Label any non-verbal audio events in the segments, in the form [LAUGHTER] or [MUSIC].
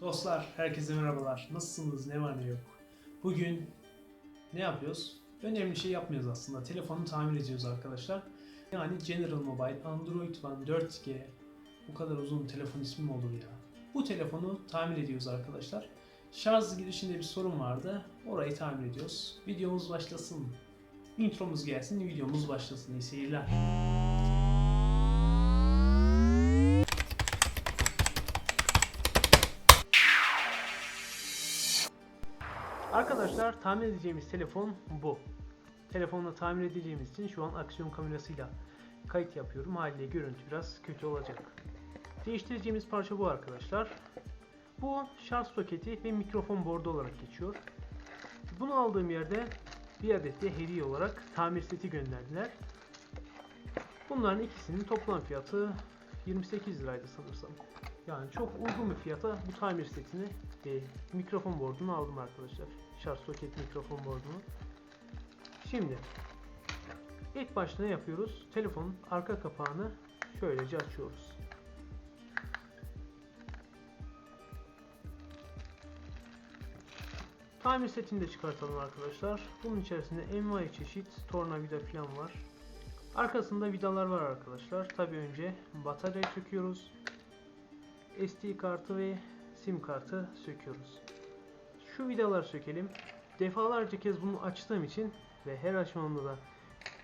Dostlar, herkese merhabalar. Nasılsınız? Ne var ne yok? Bugün ne yapıyoruz? Önemli şey yapmıyoruz aslında. Telefonu tamir ediyoruz arkadaşlar. Yani General Mobile Android One 4G bu kadar uzun telefon ismi mi olur ya? Bu telefonu tamir ediyoruz arkadaşlar. Şarj girişinde bir sorun vardı. Orayı tamir ediyoruz. Videomuz başlasın. Intromuz gelsin, videomuz başlasın. İyi seyirler. Arkadaşlar tamir edeceğimiz telefon bu. Telefonla tamir edeceğimiz için şu an aksiyon kamerasıyla kayıt yapıyorum. Haliyle görüntü biraz kötü olacak. Değiştireceğimiz parça bu arkadaşlar. Bu şarj soketi ve mikrofon bordu olarak geçiyor. Bunu aldığım yerde bir adet de hediye olarak tamir seti gönderdiler. Bunların ikisinin toplam fiyatı 28 liraydı sanırsam. Yani çok uygun bir fiyata bu tamir setini e, mikrofon bordunu aldım arkadaşlar. Şarj soket mikrofon bordunu. Şimdi ilk başta ne yapıyoruz? Telefonun arka kapağını şöylece açıyoruz. Tamir setini de çıkartalım arkadaşlar. Bunun içerisinde envai çeşit tornavida falan var. Arkasında vidalar var arkadaşlar. Tabi önce bataryayı söküyoruz. SD kartı ve sim kartı söküyoruz. Şu vidaları sökelim. Defalarca kez bunu açtığım için ve her aşamamda da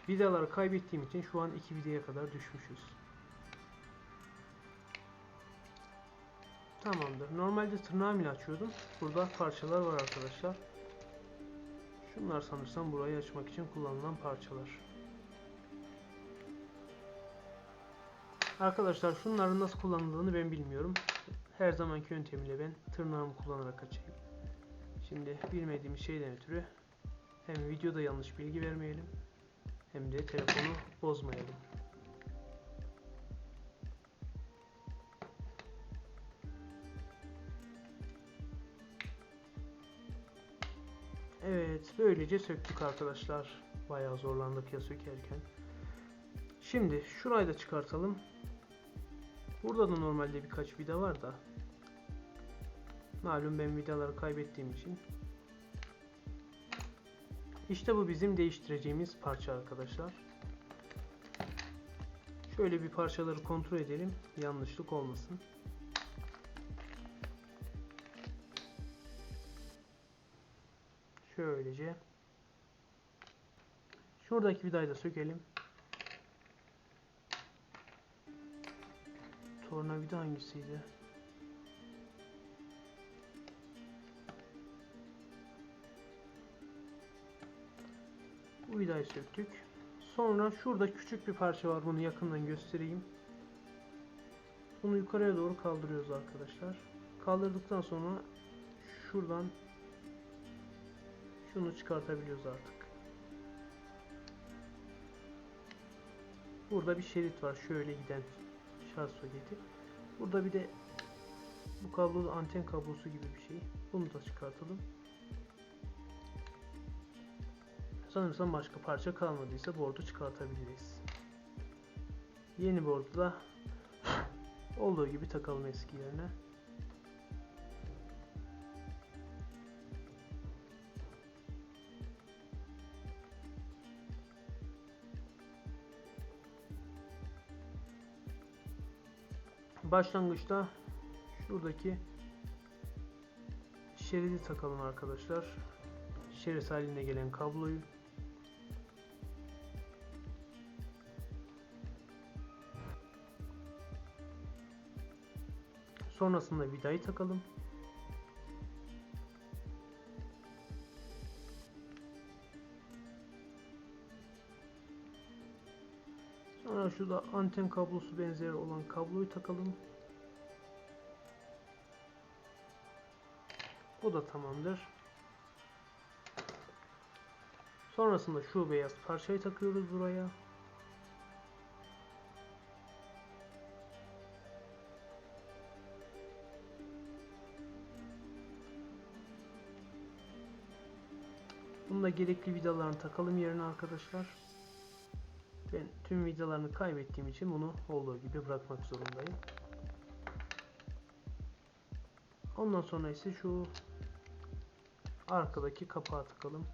vidaları kaybettiğim için şu an iki vidaya kadar düşmüşüz. Tamamdır. Normalde tırnağımla açıyordum. Burada parçalar var arkadaşlar. Şunlar sanırsam burayı açmak için kullanılan parçalar. Arkadaşlar şunların nasıl kullanıldığını ben bilmiyorum. Her zamanki yöntemiyle ben tırnağımı kullanarak açayım. Şimdi bilmediğimiz şeyden ötürü hem videoda yanlış bilgi vermeyelim hem de telefonu bozmayalım. Evet, böylece söktük arkadaşlar. Bayağı zorlandık ya sökerken. Şimdi şurayı da çıkartalım. Burada da normalde birkaç vida var da. Malum ben vidaları kaybettiğim için. İşte bu bizim değiştireceğimiz parça arkadaşlar. Şöyle bir parçaları kontrol edelim. Yanlışlık olmasın. Şöylece. Şuradaki vidayı da sökelim. Tornavida hangisiydi? Bu vidayı söktük. Sonra şurada küçük bir parça var. Bunu yakından göstereyim. Bunu yukarıya doğru kaldırıyoruz arkadaşlar. Kaldırdıktan sonra şuradan şunu çıkartabiliyoruz artık. Burada bir şerit var. Şöyle giden şarj soketi. Burada bir de bu kablo da anten kablosu gibi bir şey. Bunu da çıkartalım. Sanırsam başka parça kalmadıysa bordu çıkartabiliriz. Yeni bordu da [LAUGHS] olduğu gibi takalım eski yerine. Başlangıçta şuradaki şeridi takalım arkadaşlar. Şerit haline gelen kabloyu Sonrasında vidayı takalım. Sonra şurada anten kablosu benzeri olan kabloyu takalım. Bu da tamamdır. Sonrasında şu beyaz parçayı takıyoruz buraya. Bunu da gerekli vidalarını takalım yerine arkadaşlar. Tüm vidalarını kaybettiğim için bunu olduğu gibi bırakmak zorundayım. Ondan sonra ise şu arkadaki kapağı takalım.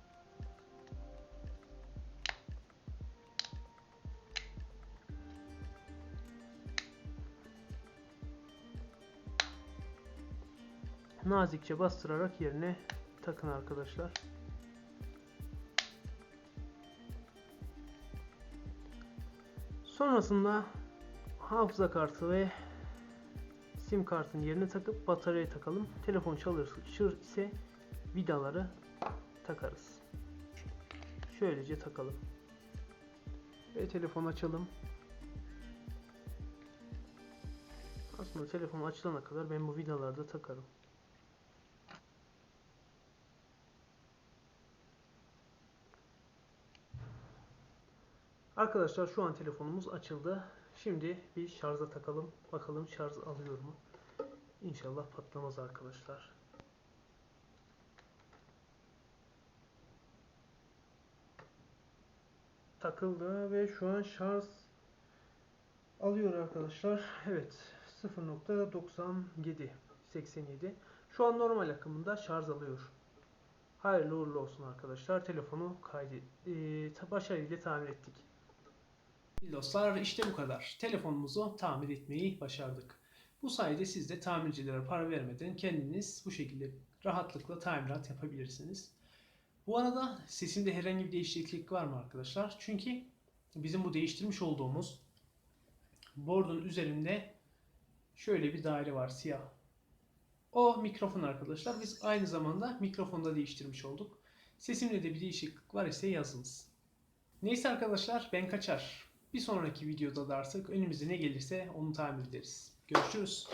Nazikçe bastırarak yerine takın arkadaşlar. Sonrasında hafıza kartı ve sim kartın yerine takıp bataryayı takalım. Telefon çalışır ise vidaları takarız. Şöylece takalım. Ve telefon açalım. Aslında telefon açılana kadar ben bu vidaları da takarım. Arkadaşlar şu an telefonumuz açıldı. Şimdi bir şarja takalım. Bakalım şarj alıyor mu? İnşallah patlamaz arkadaşlar. Takıldı ve şu an şarj alıyor arkadaşlar. Evet 0.97 87 Şu an normal akımında şarj alıyor. Hayırlı uğurlu olsun arkadaşlar. Telefonu kaydı e, başarıyla tamir ettik. Dostlar işte bu kadar. Telefonumuzu tamir etmeyi başardık. Bu sayede siz de tamircilere para vermeden kendiniz bu şekilde rahatlıkla tamirat yapabilirsiniz. Bu arada sesimde herhangi bir değişiklik var mı arkadaşlar? Çünkü bizim bu değiştirmiş olduğumuz board'un üzerinde şöyle bir daire var siyah. O mikrofon arkadaşlar. Biz aynı zamanda mikrofonda değiştirmiş olduk. Sesimde de bir değişiklik var ise yazınız. Neyse arkadaşlar ben kaçar. Bir sonraki videoda da artık önümüze ne gelirse onu tamir ederiz. Görüşürüz.